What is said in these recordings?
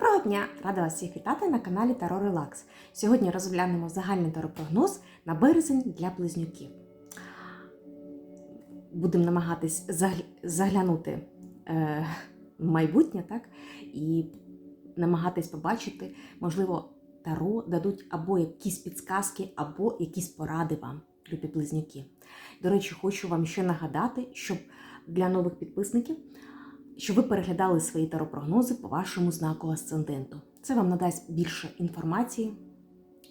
Доброго дня! Рада вас всіх вітати на каналі Таро Релакс. Сьогодні розглянемо загальний таропрогноз на березень для близнюків. Будемо намагатись заглянути е, майбутнє, так? І намагатись побачити, можливо, таро дадуть або якісь підсказки, або якісь поради вам, любі близнюки. До речі, хочу вам ще нагадати, щоб для нових підписників щоб ви переглядали свої таропрогнози по вашому знаку асценденту. Це вам надасть більше інформації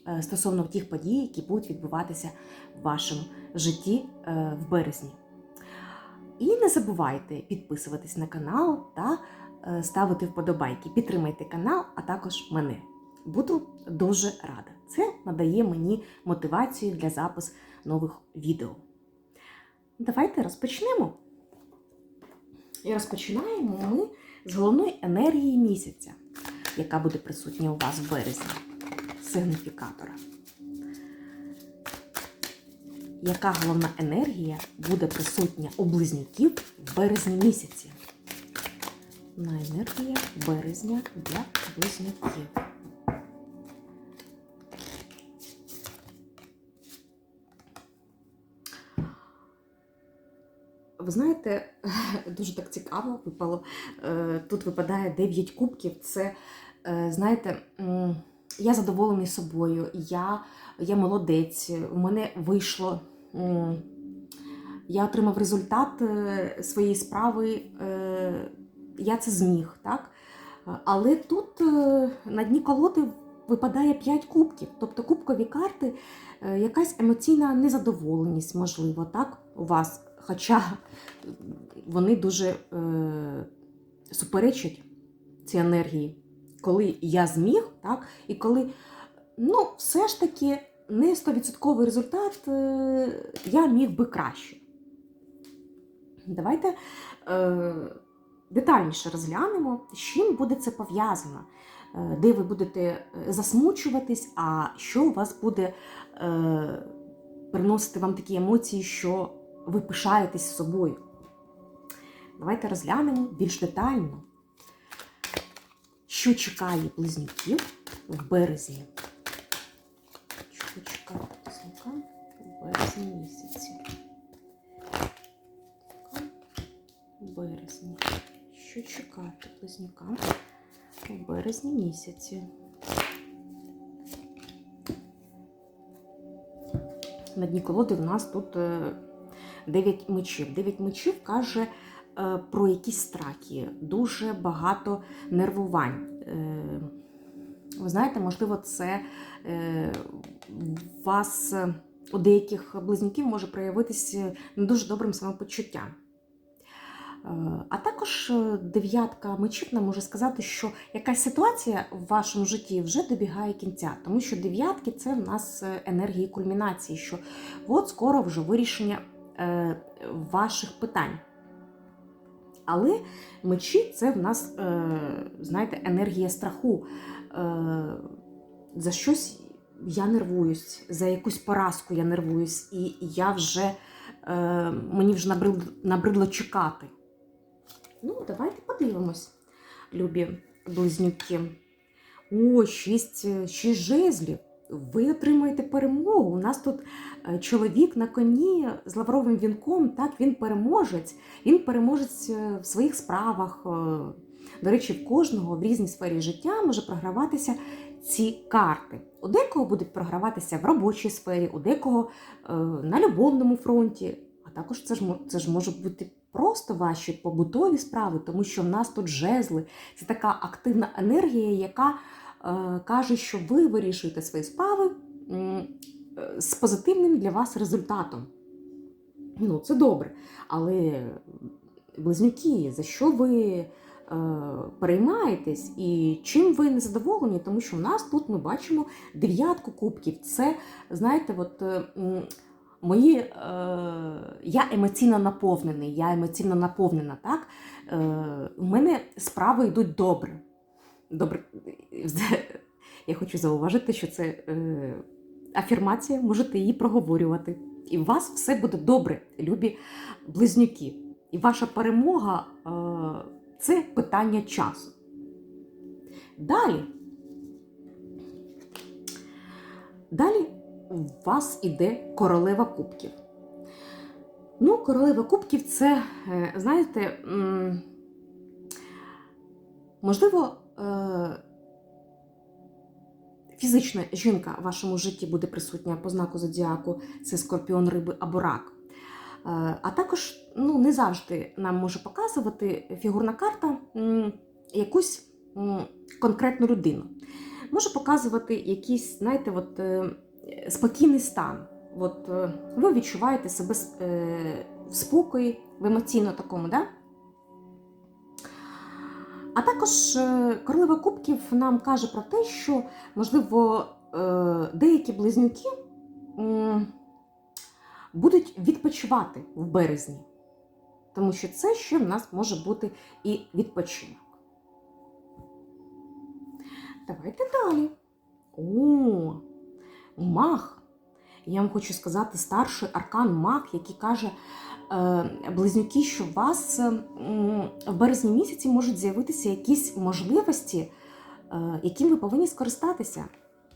е, стосовно тих подій, які будуть відбуватися в вашому житті е, в березні. І не забувайте підписуватись на канал та е, ставити вподобайки. Підтримайте канал, а також мене. Буду дуже рада. Це надає мені мотивацію для запису нових відео. Давайте розпочнемо. І розпочинаємо ми з головної енергії місяця, яка буде присутня у вас в березні, сигніфікатора. Яка головна енергія буде присутня у близнюків в березні місяці? На енергія березня для близнюків. Ви знаєте, дуже так цікаво випало. Е, Тут випадає 9 кубків. Це, е, знаєте, я задоволений собою, я, я молодець, у мене вийшло. Я отримав результат е, своєї справи, я це зміг, так? Але тут на дні колоди випадає 5 кубків, тобто кубкові карти, якась емоційна незадоволеність, можливо, так, у вас. Хоча вони дуже е, суперечать ці енергії, коли я зміг, так, і коли ну, все ж таки не 100% результат, е, я міг би краще. Давайте е, детальніше розглянемо, з чим буде це пов'язано, е, де ви будете е, засмучуватись, а що у вас буде е, приносити вам такі емоції, що ви пишаєтесь собою. Давайте розглянемо більш детально, що чекає близнюків в березні. Що чекає близнюка в березні місяці? В березні. Що чекати близнюкам в березні місяці? На дні колоди в нас тут 9 мечів. 9 мечів каже е, про якісь страхи, дуже багато нервувань. Е, ви знаєте, можливо, це е, вас у деяких близнюків може проявитися не дуже добрим самопочуттям. А також дев'ятка мечів нам може сказати, що якась ситуація в вашому житті вже добігає кінця, тому що дев'ятки це в нас енергії кульмінації, що от скоро вже вирішення ваших питань. Але мечі це в нас, е, знаєте, енергія страху. Е, за щось я нервуюсь, за якусь поразку я нервуюсь, і я вже е, мені вже набридло, набридло чекати. Ну, давайте подивимось, любі близнюки. О, шість, шість жезлів. Ви отримуєте перемогу. У нас тут е, чоловік на коні з лавровим вінком, так, він переможець. Він переможець е, в своїх справах. Е, До речі, в кожного в різній сфері життя може програватися ці карти. У декого будуть програватися в робочій сфері, у декого на любовному фронті. А також це ж, це ж можуть бути просто ваші побутові справи, тому що в нас тут жезли. Це така активна енергія, яка каже, що ви вирішуєте свої справи е, з позитивним для вас результатом. Ну, це добре. Але близнюки, за що ви е, переймаєтесь і чим ви не задоволені? Тому що в нас тут ми бачимо дев'ятку кубків. Це, знаєте, от. е, Мої, е, я емоційно наповнений, я емоційно наповнена, так? Е, у мене справи йдуть добре. Добре. Я хочу зауважити, що це е, афірмація, можете її проговорювати. І у вас все буде добре, любі близнюки. І ваша перемога е, це питання часу. Далі. Далі у вас іде королева кубків. Ну, королева кубків це, е, знаєте, можливо, фізична жінка в вашому житті буде присутня по знаку зодіаку, це скорпіон, риби або рак. Е, А також ну, не завжди нам може показувати фігурна карта якусь конкретну людину. Може показувати якийсь, знаєте, от, е, спокійний стан. От, е, ви відчуваєте себе е, в спокої, в емоційно такому, да? А також е, королева кубків нам каже про те, що, можливо, е, деякі близнюки будуть відпочивати в березні. Тому що це ще в нас може бути і відпочинок. Давайте далі. О, мах. Я вам хочу сказати старший аркан мах, який каже близнюки, що у вас е, в березні місяці можуть з'явитися якісь можливості, е, яким ви повинні скористатися.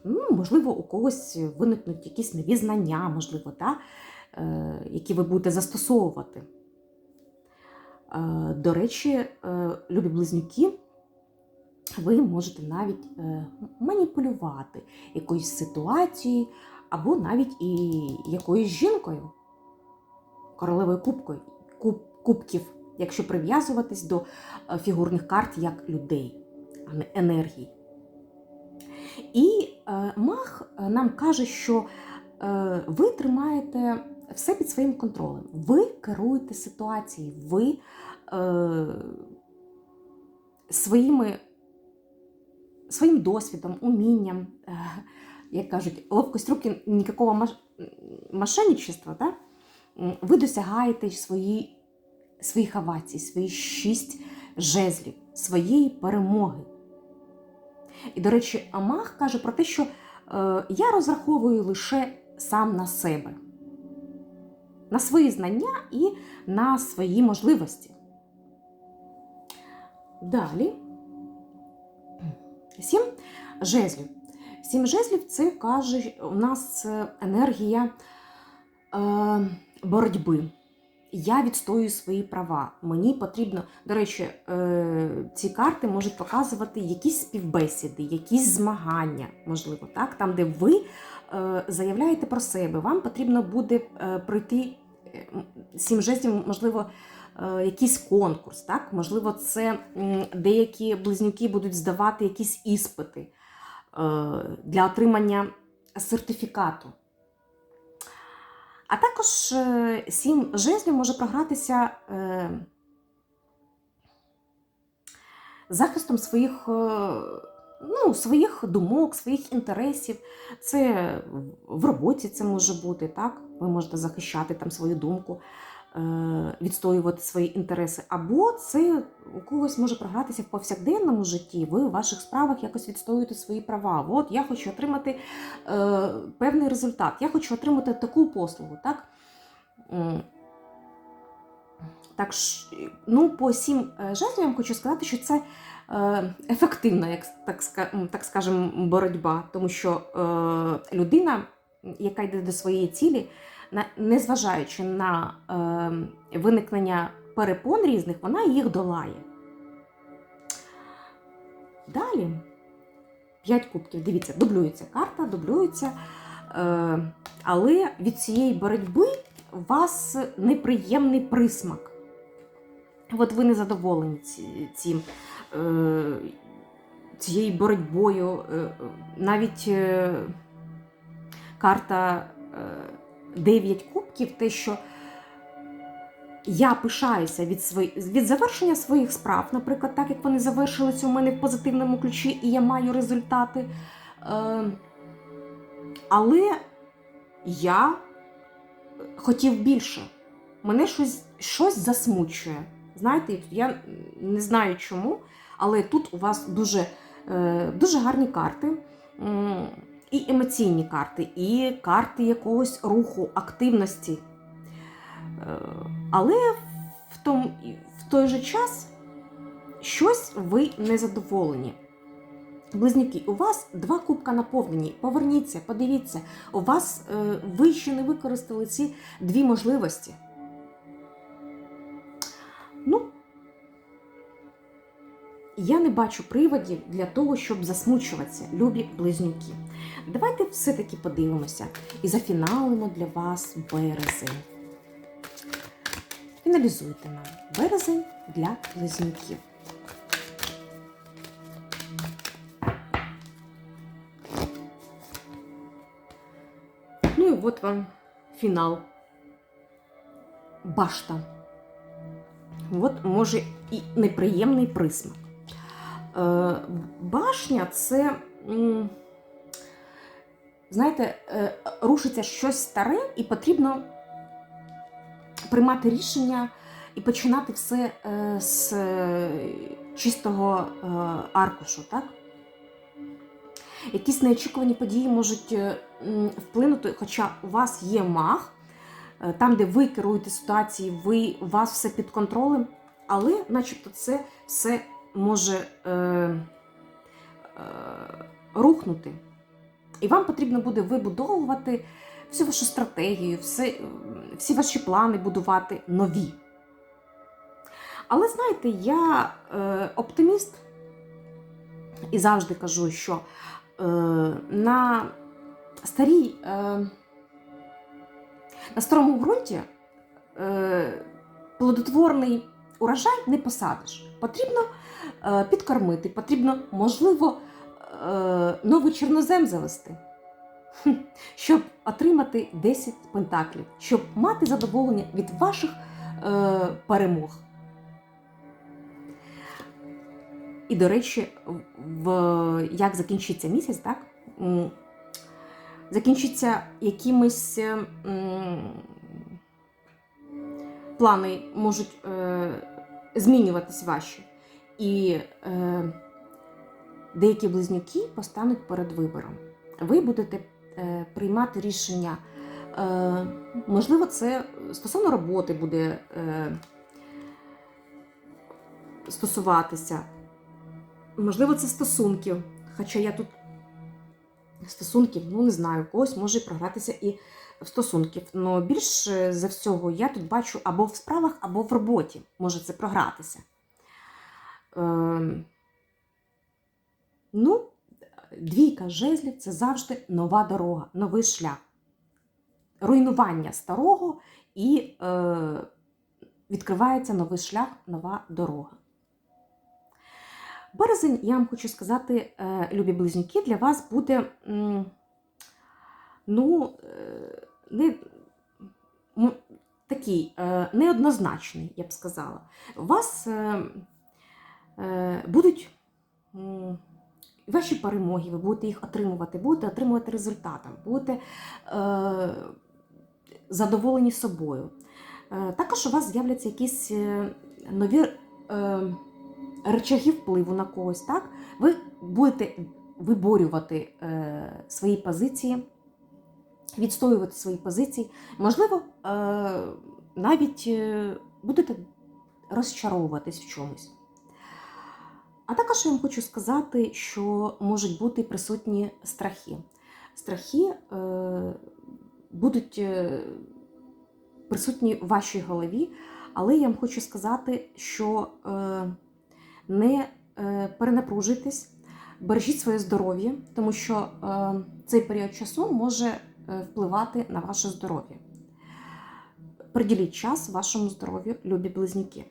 Ну, можливо, у когось виникнуть якісь нові знання, можливо, е, які ви будете застосовувати. Е, До речі, е, любі близнюки, ви можете навіть е, маніпулювати якоюсь ситуацією або навіть і якоюсь жінкою, королевою кубкою, куб, кубків, якщо прив'язуватись до е, фігурних карт як людей, а не енергій. І е, мах е, нам каже, що е, ви тримаєте все під своїм контролем. Ви керуєте ситуацією, ви е, своїми, своїм досвідом, умінням, е, як кажуть, ловкость руки ніякого мошенничества, да? Ви досягаєте свої, своїх авацій, свої шість жезлів, своєї перемоги. І, до речі, Амах каже про те, що е, я розраховую лише сам на себе, на свої знання і на свої можливості. Далі. Сім жезлів. Сім жезлів це каже, у нас е, енергія е, боротьби. Я відстоюю свої права. Мені потрібно, до речі, е, ці карти можуть показувати якісь співбесіди, якісь змагання, можливо, так, там, де ви е, заявляєте про себе. Вам потрібно буде е, пройти сім жезлів, можливо, якийсь конкурс. Так? Можливо, це деякі близнюки будуть здавати якісь іспити для отримання сертифікату. А також е, сім жезлів може програтися е, захистом своїх, е, ну, своїх думок, своїх інтересів. Це в роботі це може бути, так? Ви можете захищати там свою думку, відстоювати свої інтереси. Або це у когось може програтися в повсякденному житті. Ви у ваших справах якось відстоюєте свої права. От я хочу отримати е, певний результат. Я хочу отримати таку послугу, так? Так, ну, по сім е, жезлів я вам хочу сказати, що це е, ефективна, як так, так скажемо, боротьба, тому що е, людина, яка йде до своєї цілі, незважаючи на е, виникнення перепон різних, вона їх долає. Далі. П'ять кубків. Дивіться, дублюється карта, дублюється. Е, але від цієї боротьби у вас неприємний присмак. От ви не задоволені цим, е, цією боротьбою. Е, навіть е, карта 9 кубків, те, що я пишаюся від, свої, від завершення своїх справ, наприклад, так як вони завершилися у мене в позитивному ключі, і я маю результати. Е, але я хотів більше. Мене щось, щось засмучує. Знаєте, я не знаю чому, але тут у вас дуже, е, дуже гарні карти. І емоційні карти, і карти якогось руху, активності. Е, Але в, том, в той же час щось ви не задоволені. Близнюки, у вас два кубка наповнені. Поверніться, подивіться, у вас е, ви ще не використали ці дві можливості. Я не бачу приводів для того, щоб засмучуватися, любі близнюки. Давайте все-таки подивимося і зафіналимо для вас березень. Фіналізуйте нам березень для близнюків. Ну і от вам фінал. Башта. От може і неприємний присмак. Е, башня це, знаєте, е, рушиться щось старе, і потрібно приймати рішення і починати все е, з чистого аркушу, так? Якісь неочікувані події можуть вплинути, хоча у вас є маг, там, де ви керуєте ситуацією, ви, у вас все під контролем, але начебто це все може е, е, рухнути. І вам потрібно буде вибудовувати всю вашу стратегію, все, всі ваші плани будувати нові. Але знаєте, я е, оптиміст і завжди кажу, що е, на старій, е, на старому ґрунті е, плодотворний урожай не посадиш. Потрібно підкормити, потрібно, можливо, е, новий чорнозем завести, щоб отримати 10 пентаклів, щоб мати задоволення від ваших е, перемог. І, до речі, в, як закінчиться місяць, так? Закінчиться якимись плани можуть е, змінюватись ваші. І е, деякі близнюки постануть перед вибором. Ви будете е, приймати рішення. Е, можливо, це стосовно роботи буде е, стосуватися. Можливо, це стосунків. Хоча я тут стосунків, ну не знаю, когось може програтися і в стосунків. Но більше за всього я тут бачу або в справах, або в роботі може це програтися. Ем, ну, двійка жезлів це завжди нова дорога, новий шлях. Руйнування старого і е, відкривається новий шлях, нова дорога. Березень, я вам хочу сказати, е, любі близнюки, для вас буде м, ну, е, не, такий е, неоднозначний, я б сказала. У вас е, будуть ваші перемоги, ви будете їх отримувати, будете отримувати результатом, будете е, задоволені собою. Е, також у вас з'являться якісь е, нові. Е, речаги впливу на когось, так? Ви будете виборювати е, свої позиції, відстоювати свої позиції. Можливо, е, навіть е, будете розчаровуватись в чомусь. А також я вам хочу сказати, що можуть бути присутні страхи. Страхи е, будуть е, присутні в вашій голові, але я вам хочу сказати, що е, не е, перенапружуйтесь, бережіть своє здоров'я, тому що е, цей період часу може е, впливати на ваше здоров'я. Приділіть час вашому здоров'ю, любі близнюки.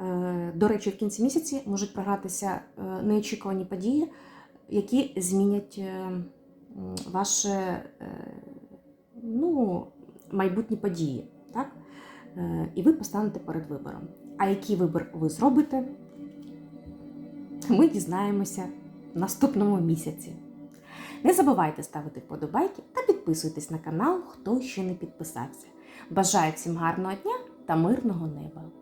Е, До речі, в кінці місяці можуть програтися е, неочікувані події, які змінять е, ваше ну, майбутні події. Так? І ви постанете перед вибором. А який вибір ви зробите, ми дізнаємося в наступному місяці. Не забувайте ставити вподобайки та підписуйтесь на канал, хто ще не підписався. Бажаю всім гарного дня та мирного неба!